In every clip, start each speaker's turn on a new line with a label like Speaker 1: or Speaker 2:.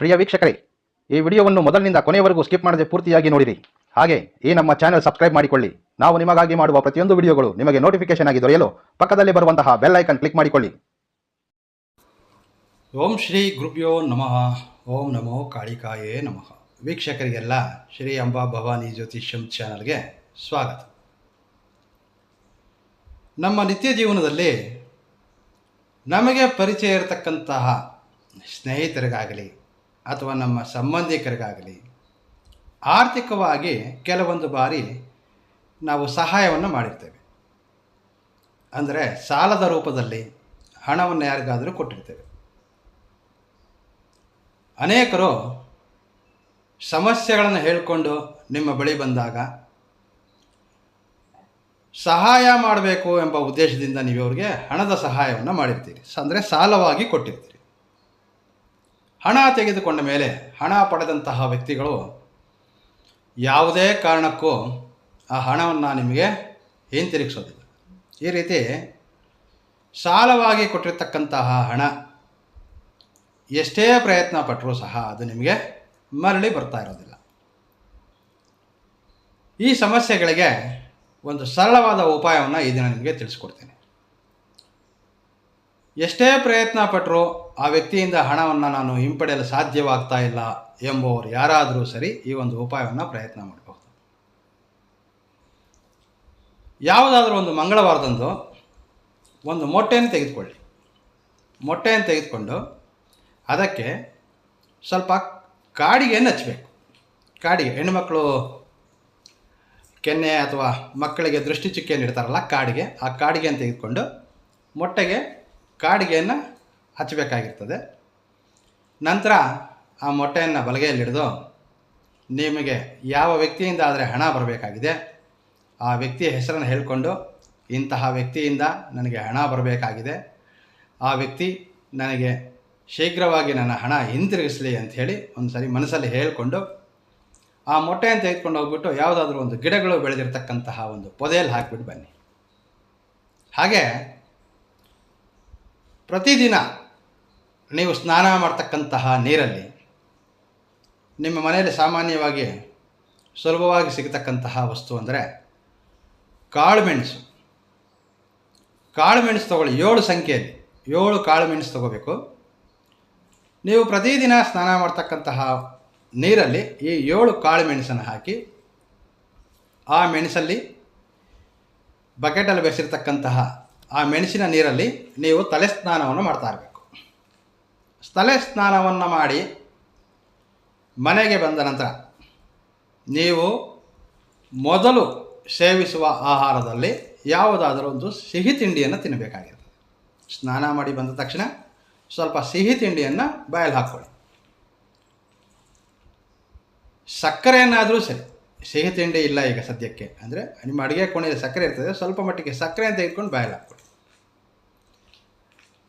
Speaker 1: ಪ್ರಿಯ ವೀಕ್ಷಕರೇ, ಈ ವಿಡಿಯೋವನ್ನು ಮೊದಲಿನಿಂದ ಕೊನೆಯವರೆಗೂ ಸ್ಕಿಪ್ ಮಾಡದೆ ಪೂರ್ತಿಯಾಗಿ ನೋಡಿರಿ. ಹಾಗೆ, ಈ ನಮ್ಮ ಚಾನೆಲ್ ಸಬ್ಸ್ಕ್ರೈಬ್ ಮಾಡಿಕೊಳ್ಳಿ. ನಾವು ನಿಮಗಾಗಿ ಮಾಡುವ ಪ್ರತಿಯೊಂದು ವಿಡಿಯೋಗಳು ನಿಮಗೆ ನೋಟಿಫಿಕೇಶನ್ ಆಗಿ ದೊರೆಯಲು ಪಕ್ಕದಲ್ಲಿ ಬರುವಂತಹ ಬೆಲ್ ಐಕನ್ ಕ್ಲಿಕ್ ಮಾಡಿಕೊಳ್ಳಿ.
Speaker 2: ಓಂ ಶ್ರೀ ಗುರುಭ್ಯೋ ನಮಃ. ಓಂ ನಮೋ ಕಾಳಿಕಾಯೇ ನಮಃ. ವೀಕ್ಷಕರಿಗೆಲ್ಲ ಶ್ರೀ ಅಂಬಾ ಭವಾನಿ ಜ್ಯೋತಿಷ್ಯಂ ಚಾನಲ್ಗೆ ಸ್ವಾಗತ. ನಮ್ಮ ನಿತ್ಯ ಜೀವನದಲ್ಲಿ ನಮಗೆ ಪರಿಚಯ ಇರತಕ್ಕಂತಹ ಸ್ನೇಹಿತರಿಗಾಗಲಿ ಅಥವಾ ನಮ್ಮ ಸಂಬಂಧಿಕರಿಗಾಗಲಿ, ಆರ್ಥಿಕವಾಗಿ ಕೆಲವೊಂದು ಬಾರಿ ನಾವು ಸಹಾಯವನ್ನು ಮಾಡಿರ್ತೇವೆ. ಅಂದರೆ ಸಾಲದ ರೂಪದಲ್ಲಿ ಹಣವನ್ನು ಯಾರಿಗಾದರೂ ಕೊಟ್ಟಿರ್ತೇವೆ. ಅನೇಕರು ಸಮಸ್ಯೆಗಳನ್ನು ಹೇಳಿಕೊಂಡು ನಿಮ್ಮ ಬಳಿ ಬಂದಾಗ, ಸಹಾಯ ಮಾಡಬೇಕು ಎಂಬ ಉದ್ದೇಶದಿಂದ ನೀವು ಅವ್ರಿಗೆ ಹಣದ ಸಹಾಯವನ್ನು ಮಾಡಿರ್ತೀರಿ. ಅಂದರೆ ಸಾಲವಾಗಿ ಕೊಟ್ಟಿರ್ತೀರಿ. ಹಣ ತೆಗೆದುಕೊಂಡ ಮೇಲೆ ಹಣ ಪಡೆದಂತಹ ವ್ಯಕ್ತಿಗಳು ಯಾವುದೇ ಕಾರಣಕ್ಕೂ ಆ ಹಣವನ್ನು ನಿಮಗೆ ಹಿಂತಿರುಗಿಸೋದಿಲ್ಲ. ಈ ರೀತಿ ಸಾಲವಾಗಿ ಕೊಟ್ಟಿರ್ತಕ್ಕಂತಹ ಹಣ ಎಷ್ಟೇ ಪ್ರಯತ್ನ ಪಟ್ಟರೂ ಸಹ ಅದು ನಿಮಗೆ ಮರಳಿ ಬರ್ತಾ ಇರೋದಿಲ್ಲ. ಈ ಸಮಸ್ಯೆಗಳಿಗೆ ಒಂದು ಸರಳವಾದ ಉಪಾಯವನ್ನು ಈ ದಿನ ನಿಮಗೆ ತಿಳಿಸ್ಕೊಡ್ತೇನೆ. ಎಷ್ಟೇ ಪ್ರಯತ್ನ ಪಟ್ಟರೂ ಆ ವ್ಯಕ್ತಿಯಿಂದ ಹಣವನ್ನು ನಾನು ಹಿಂಪಡೆಯಲು ಸಾಧ್ಯವಾಗ್ತಾ ಇಲ್ಲ ಎಂಬುವರು ಯಾರಾದರೂ ಸರಿ ಈ ಒಂದು ಉಪಾಯವನ್ನು ಪ್ರಯತ್ನ ಮಾಡಬಹುದು. ಯಾವುದಾದ್ರೂ ಒಂದು ಮಂಗಳವಾರದಂದು ಒಂದು ಮೊಟ್ಟೆಯನ್ನು ತೆಗೆದುಕೊಳ್ಳಿ. ಮೊಟ್ಟೆಯನ್ನು ತೆಗೆದುಕೊಂಡು ಅದಕ್ಕೆ ಸ್ವಲ್ಪ ಕಾಡಿಗೆಯನ್ನು ಹಚ್ಚಬೇಕು ಕಾಡಿಗೆ ಹೆಣ್ಣುಮಕ್ಕಳು ಕೆನ್ನೆ ಅಥವಾ ಮಕ್ಕಳಿಗೆ ದೃಷ್ಟಿ ಚುಕ್ಕಿಯನ್ನು ಇಡ್ತಾರಲ್ಲ ಕಾಡಿಗೆ, ಆ ಕಾಡಿಗೆಯನ್ನು ತೆಗೆದುಕೊಂಡು ಮೊಟ್ಟೆಗೆ ಕಾಡಿಗೆಯನ್ನು ಹಚ್ಚಬೇಕಾಗಿರ್ತದೆ. ನಂತರ ಆ ಮೊಟ್ಟೆಯನ್ನು ಬಲಗೈಯಲ್ಲಿ ಹಿಡಿದು ನಿಮಗೆ ಯಾವ ವ್ಯಕ್ತಿಯಿಂದ ಆದರೆ ಹಣ ಬರಬೇಕಾಗಿದೆ, ಆ ವ್ಯಕ್ತಿಯ ಹೆಸರನ್ನು ಹೇಳಿಕೊಂಡು ಇಂತಹ ವ್ಯಕ್ತಿಯಿಂದ ನನಗೆ ಹಣ ಬರಬೇಕಾಗಿದೆ, ಆ ವ್ಯಕ್ತಿ ನನಗೆ ಶೀಘ್ರವಾಗಿ ನನ್ನ ಹಣ ಹಿಂತಿರುಗಿಸಲಿ ಅಂಥೇಳಿ ಒಂದು ಸರಿ ಮನಸ್ಸಲ್ಲಿ ಹೇಳಿಕೊಂಡು ಆ ಮೊಟ್ಟೆಯನ್ನು ತೆಗೆದುಕೊಂಡು ಹೋಗ್ಬಿಟ್ಟು ಯಾವುದಾದ್ರೂ ಒಂದು ಗಿಡಗಳು ಬೆಳೆದಿರ್ತಕ್ಕಂತಹ ಒಂದು ಪೊದೆಯಲ್ಲಿ ಹಾಕಿಬಿಟ್ಟು ಬನ್ನಿ. ಹಾಗೆ ಪ್ರತಿದಿನ ನೀವು ಸ್ನಾನ ಮಾಡ್ತಕ್ಕಂತಹ ನೀರಲ್ಲಿ ನಿಮ್ಮ ಮನೆಯಲ್ಲಿ ಸಾಮಾನ್ಯವಾಗಿ ಸುಲಭವಾಗಿ ಸಿಗತಕ್ಕಂತಹ ವಸ್ತು ಅಂದರೆ ಕಾಳುಮೆಣಸು ಕಾಳುಮೆಣಸು ಕಾಳು ಮೆಣಸು ತಗೊಳ್ಳಿ, ಏಳು ಸಂಖ್ಯೆಯಲ್ಲಿ, ಏಳು ಕಾಳುಮೆಣಸು ತಗೋಬೇಕು. ನೀವು ಪ್ರತಿದಿನ ಸ್ನಾನ ಮಾಡ್ತಕ್ಕಂತಹ ನೀರಲ್ಲಿ ಈ ಏಳು ಕಾಳು ಮೆಣಸನ್ನು ಹಾಕಿ, ಆ ಮೆಣಸಲ್ಲಿ ಬಕೆಟಲ್ಲಿ ಬೆರೆಸಿರ್ತಕ್ಕಂತಹ ಆ ಮೆಣಸಿನ ನೀರಲ್ಲಿ ನೀವು ತಲೆ ಸ್ನಾನವನ್ನು ಮಾಡ್ತಾ ಇರಬೇಕು. ತಲೆ ಸ್ನಾನವನ್ನು ಮಾಡಿ ಮನೆಗೆ ಬಂದ ನಂತರ ನೀವು ಮೊದಲು ಸೇವಿಸುವ ಆಹಾರದಲ್ಲಿ ಯಾವುದಾದರೂ ಒಂದು ಸಿಹಿ ತಿಂಡಿಯನ್ನು ತಿನ್ನಬೇಕಾಗಿರ್ತದೆ ಸ್ನಾನ ಮಾಡಿ ಬಂದ ತಕ್ಷಣ ಸ್ವಲ್ಪ ಸಿಹಿ ತಿಂಡಿಯನ್ನು ಬಾಯಲ್ಲಿ ಹಾಕ್ಕೊಳ್ಳಿ. ಸಕ್ಕರೆಯನ್ನಾದರೂ ಸರಿ, ಸಿಹಿ ತಿಂಡಿ ಇಲ್ಲ ಈಗ ಸದ್ಯಕ್ಕೆ. ಅಂದರೆ ನಿಮ್ಮ ಅಡುಗೆ ಕೋಣೆಯಲ್ಲಿ ಸಕ್ಕರೆ ಇರ್ತದೆ, ಸ್ವಲ್ಪ ಮಟ್ಟಿಗೆ ಸಕ್ಕರೆ ಅಂತ ತೆಗೆದುಕೊಂಡು ಬಾಯಲ್ಲಿ ಹಾಕ್ಕೊಳ್ಳಿ.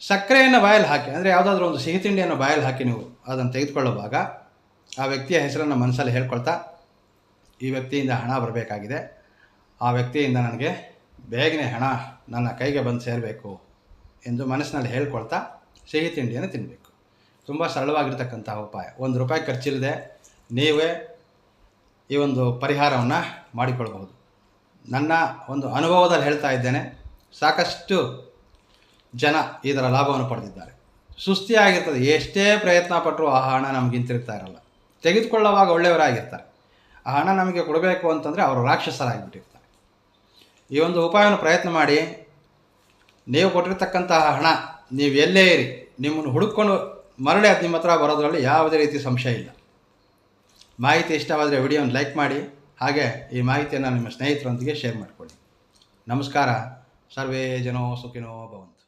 Speaker 2: ಸಕ್ಕರೆಯನ್ನು ಬಾಯಲ್ಲಿ ಹಾಕಿ, ಅಂದರೆ ಯಾವುದಾದ್ರೂ ಒಂದು ಸಿಹಿ ತಿಂಡಿಯನ್ನು ಬಾಯಲ್ಲಿ ಹಾಕಿ ನೀವು ಅದನ್ನು ತೆಗೆದುಕೊಳ್ಳುವಾಗ ಆ ವ್ಯಕ್ತಿಯ ಹೆಸರನ್ನು ಮನಸ್ಸಲ್ಲಿ ಹೇಳ್ಕೊಳ್ತಾ ಈ ವ್ಯಕ್ತಿಯಿಂದ ಹಣ ಬರಬೇಕಾಗಿದೆ. ಆ ವ್ಯಕ್ತಿಯಿಂದ ನನಗೆ ಬೇಗನೆ ಹಣ ನನ್ನ ಕೈಗೆ ಬಂದು ಸೇರಬೇಕು ಎಂದು ಮನಸ್ಸಿನಲ್ಲಿ ಹೇಳ್ಕೊಳ್ತಾ ಸಿಹಿ ತಿಂಡಿಯನ್ನು ತಿನ್ನಬೇಕು ತುಂಬ ಸರಳವಾಗಿರ್ತಕ್ಕಂಥ ಉಪಾಯ. ಒಂದು ರೂಪಾಯಿ ಖರ್ಚಿಲ್ಲದೆ ನೀವೇ ಈ ಒಂದು ಪರಿಹಾರವನ್ನು ಮಾಡಿಕೊಳ್ಬಹುದು. ನನ್ನ ಒಂದು ಅನುಭವದಲ್ಲಿ ಹೇಳ್ತಾ ಇದ್ದೇನೆ, ಸಾಕಷ್ಟು ಜನ ಇದರ ಲಾಭವನ್ನು ಪಡೆದಿದ್ದಾರೆ. ಸುಸ್ತಿಯಾಗಿರ್ತದೆ. ಎಷ್ಟೇ ಪ್ರಯತ್ನ ಪಟ್ಟರೂ ಆ ಹಣ ನಮ್ಗೆ ಹಿಂತಿರುಗ್ತಾ ಇರಲ್ಲ. ತೆಗೆದುಕೊಳ್ಳುವಾಗ ಒಳ್ಳೆಯವರಾಗಿರ್ತಾರೆ. ಆ ಹಣ ನಮಗೆ ಕೊಡಬೇಕು ಅಂತಂದರೆ ಅವರು ರಾಕ್ಷಸರಾಗಿಬಿಟ್ಟಿರ್ತಾರೆ. ಈ ಒಂದು ಉಪಾಯವನ್ನು ಪ್ರಯತ್ನ ಮಾಡಿ, ನೀವು ಕೊಟ್ಟಿರ್ತಕ್ಕಂತಹ ಹಣ, ನೀವು ಎಲ್ಲೇ ಇರಿ, ನಿಮ್ಮನ್ನು ಹುಡುಕೊಂಡು ಮರಳಿ ಅದು ನಿಮ್ಮ ಹತ್ರ ಬರೋದರಲ್ಲಿ ಯಾವುದೇ ರೀತಿ ಸಂಶಯ ಇಲ್ಲ. ಮಾಹಿತಿ ಇಷ್ಟವಾದರೆ ವಿಡಿಯೋನ ಲೈಕ್ ಮಾಡಿ, ಹಾಗೆ ಈ ಮಾಹಿತಿಯನ್ನು ನಿಮ್ಮ ಸ್ನೇಹಿತರೊಂದಿಗೆ ಶೇರ್ ಮಾಡಿಕೊಳ್ಳಿ. ನಮಸ್ಕಾರ. ಸರ್ವೇ ಜನೋ ಸುಖಿನೋ ಭವಂತು.